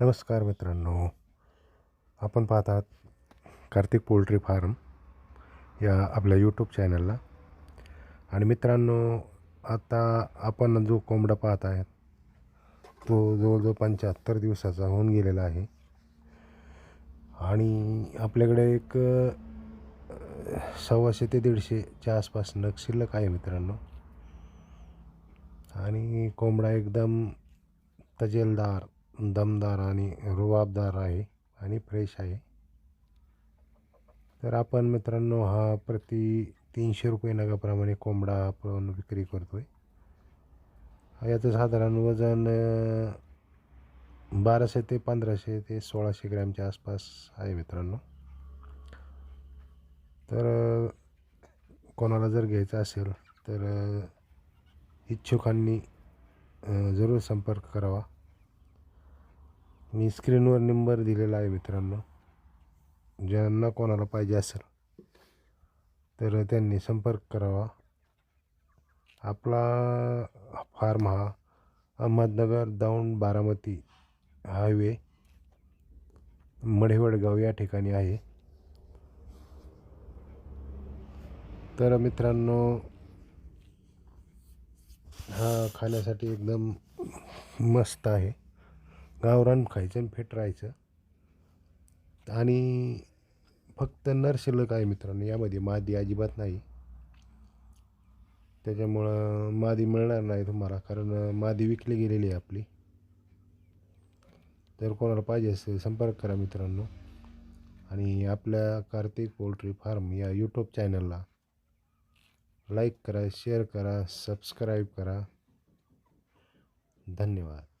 नमस्कार मित्रांनो. आपण पाहतात कार्तिक पोल्ट्री फार्म या आपल्या यूट्यूब चॅनलला आणि मित्रांनो आता आपण जो कोंबडा पाहत आहेत तो जवळजवळ पंच्याहत्तर दिवसाचा होऊन गेलेला आहे. आणि आपल्याकडे एक सव्वाशे ते दीडशेच्या आसपास नग शिल्लक आहे मित्रांनो. आणि कोंबडा एकदम तजेलदार दमदार आणि रुबाबदार आहे आणि फ्रेश आहे. तर आपण मित्रांनो हा प्रति तीनशे रुपये नगाप्रमाणे कोंबडा आपण विक्री करतो आहे याचं साधारण वजन बाराशे ते पंधराशे ते सोळाशे ग्रॅमच्या आसपास आहे मित्रांनो. तर कोणाला जर घ्यायचं असेल तर इच्छुकांनी जरूर संपर्क करावा. मी स्क्रीनवर नंबर दिलेला आहे मित्रांनो. ज्यांना कोणाला पाहिजे असेल तर त्यांनी संपर्क करावा. आपला फार्म हा अहमदनगर दौंड बारामती हायवे मढेवडगाव या ठिकाणी आहे. तर मित्रांनो हा खाण्यासाठी एकदम मस्त आहे. गावरान खायचं आणि फिट राहायचं. आणि फक्त नर शिल्लक आहे मित्रांनो यामध्ये मादी अजिबात नाही. त्याच्यामुळं मादी मिळणार नाही तुम्हाला कारण मादी विकली गेलेली आहे आपली. तर कोणाला पाहिजे असेल संपर्क करा मित्रांनो. आणि आपल्या कार्तिक पोल्ट्री फार्म या यूट्यूब चॅनलला लाईक करा शेअर करा सबस्क्राईब करा. धन्यवाद.